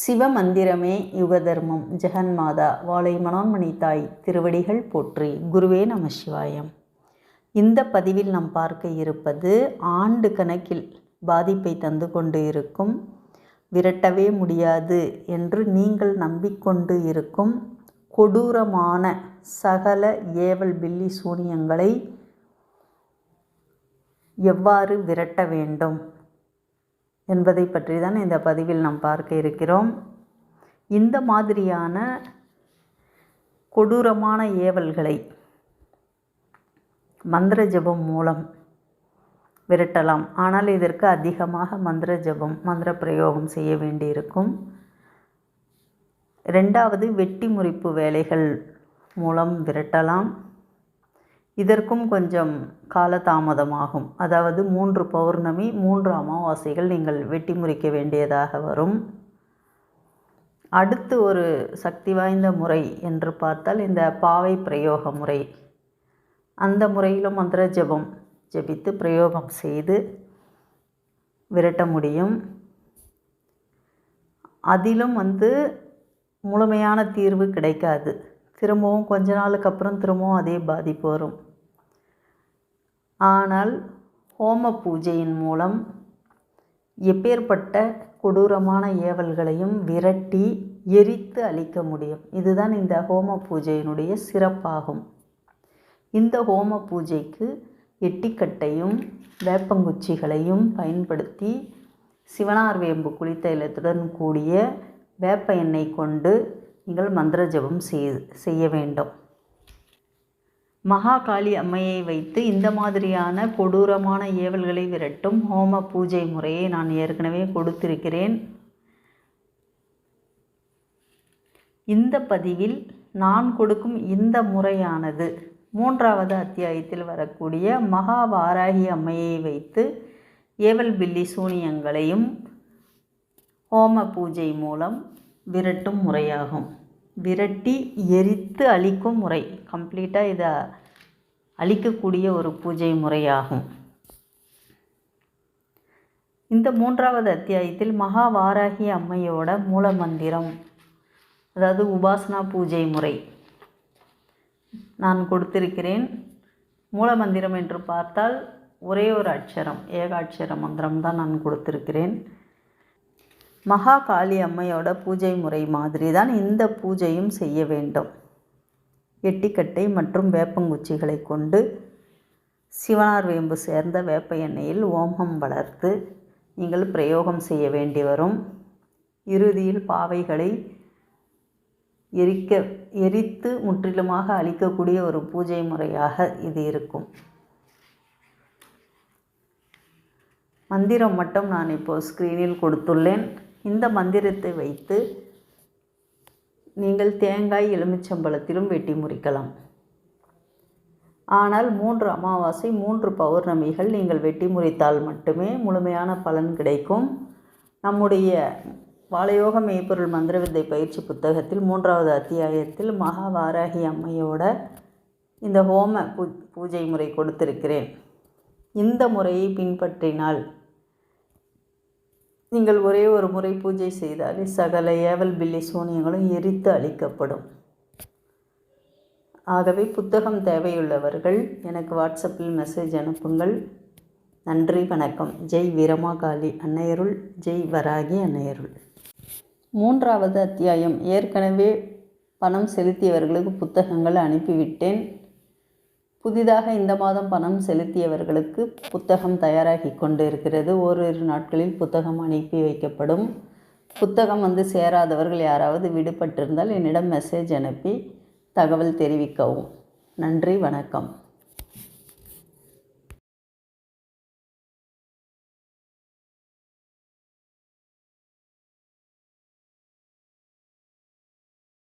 சிவமந்திரமே யுகதர்மம். ஜெகன்மாதா வாழை மனோன்மணி தாய் திருவடிகள் போற்றி. குருவே நம சிவாயம். இந்த பதிவில் நாம் பார்க்க இருப்பது ஆண்டு கணக்கில் பாதிப்பை தந்து கொண்டு இருக்கும் விரட்டவே முடியாது என்று நீங்கள் நம்பிக்கொண்டு இருக்கும் கொடூரமான சகல ஏவல் பில்லி சூனியங்களை எவ்வாறு விரட்ட வேண்டும்? என்பதை பற்றி தான் இந்த பதிவில் நாம் பார்க்க இருக்கிறோம். இந்த மாதிரியான கொடூரமான ஏவல்களை மந்திர ஜபம் மூலம் விரட்டலாம். ஆனால் இதற்கு அதிகமாக மந்திர ஜபம் மந்திர பிரயோகம் செய்ய வேண்டியிருக்கும். ரெண்டாவது வெட்டி முறிப்பு வேலைகள் மூலம் விரட்டலாம். இதற்கும் கொஞ்சம் காலதாமதமாகும். அதாவது மூன்று பௌர்ணமி மூன்று அமாவாசைகள் நீங்கள் வெட்டி முறிக்க வேண்டியதாக வரும். அடுத்து ஒரு சக்தி வாய்ந்த முறை என்று பார்த்தால் இந்த பாவை பிரயோக முறை. அந்த முறையிலும் மந்திர ஜபம் ஜபித்து பிரயோகம் செய்து விரட்ட முடியும். அதிலும் வந்து முழுமையான தீர்வு கிடைக்காது. திரும்பவும் கொஞ்ச நாளுக்கு அப்புறம் திரும்பவும் அதே பாதிப்பு வரும். ஆனால் ஹோம பூஜையின் மூலம் எப்பேற்பட்ட கொடூரமான ஏவல்களையும் விரட்டி எரித்து அழிக்க முடியும். இதுதான் இந்த ஹோம பூஜையினுடைய சிறப்பாகும். இந்த ஹோம பூஜைக்கு எட்டிக்கட்டையும் வேப்பங்குச்சிகளையும் பயன்படுத்தி சிவனார் வேம்பு குளித்தைலத்துடன் கூடிய வேப்ப எண்ணெய் கொண்டு நீங்கள் மந்திர ஜபம் செய்ய வேண்டும். மகாகாளி அம்மையை வைத்து இந்த மாதிரியான கொடூரமான ஏவல்களை விரட்டும் ஹோம பூஜை முறையை நான் ஏற்கனவே கொடுத்திருக்கிறேன். இந்த பதிவில் நான் கொடுக்கும் இந்த முறையானது மூன்றாவது அத்தியாயத்தில் வரக்கூடிய மகாவாராகி அம்மையை வைத்து ஏவல் பில்லி சூனியங்களையும் ஹோம பூஜை மூலம் விரட்டும் முறையாகும். விரட்டி எரித்து அழிக்கும் முறை. கம்ப்ளீட்டாக இதை அழிக்கக்கூடிய ஒரு பூஜை முறையாகும். இந்த மூன்றாவது அத்தியாயத்தில் மகாவாராகி அம்மையோட மூல மந்திரம் அதாவது உபாசனா பூஜை முறை. நான் கொடுத்திருக்கிறேன் மூல மந்திரம் என்று பார்த்தால் ஒரே ஒரு அட்சரம் ஏகாட்சர மந்திரம் தான் நான் கொடுத்திருக்கிறேன். மகா காளி அம்மையோட பூஜை முறை மாதிரி தான் இந்த பூஜையும் செய்ய வேண்டும். எட்டிக்கட்டை மற்றும் வேப்பங்குச்சிகளை கொண்டு சிவனார் வேம்பு சேர்ந்த வேப்ப எண்ணெயில் ஓமம் வளர்த்து நீங்கள் பிரயோகம் செய்ய வேண்டி வரும். இறுதியில் பாவைகளை எரிக்க எரித்து முற்றிலுமாக அழிக்கக்கூடிய ஒரு பூஜை முறையாக இது இருக்கும். மந்திரம் மட்டும் நான் இப்போது ஸ்க்ரீனில் கொடுத்துள்ளேன். இந்த மந்திரத்தை வைத்து நீங்கள் தேங்காய் எலுமிச்சம்பழத்திலும் வெட்டி முறிக்கலாம். ஆனால் மூன்று அமாவாசை மூன்று பௌர்ணமிகள் நீங்கள் வெட்டி முறித்தால் மட்டுமே முழுமையான பலன் கிடைக்கும். நம்முடைய வாழையோக மெய்ப்பொருள் மந்திரவித்தை பயிற்சி புத்தகத்தில் மூன்றாவது அத்தியாயத்தில் மகாவாராகி அம்மையோட இந்த ஹோம பூ பூஜை முறை கொடுத்திருக்கிறேன். இந்த முறையை பின்பற்றினால் நீங்கள் ஒரே ஒரு முறை பூஜை செய்தாலே சகல ஏவல் பில்லி சூனியங்களும் எரித்து அழிக்கப்படும். ஆகவே புத்தகம் தேவையுள்ளவர்கள் எனக்கு வாட்ஸ்அப்பில் மெசேஜ் அனுப்புங்கள். நன்றி வணக்கம். ஜெய் வீரமாகாளி அன்னையருள் ஜெய் வராகி அன்னையருள். மூன்றாவது அத்தியாயம். ஏற்கனவே பணம் செலுத்தியவர்களுக்கு புத்தகங்கள் அனுப்பிவிட்டேன். புதிதாக இந்த மாதம் பணம் செலுத்தியவர்களுக்கு புத்தகம் தயாராகி கொண்டு இருக்கிறது ஓரிரு நாட்களில் புத்தகம் அனுப்பி வைக்கப்படும். புத்தகம் வந்து சேராதவர்கள் யாராவது விடுபட்டிருந்தால் என்னிடம் மெசேஜ் அனுப்பி தகவல் தெரிவிக்கவும். நன்றி வணக்கம்.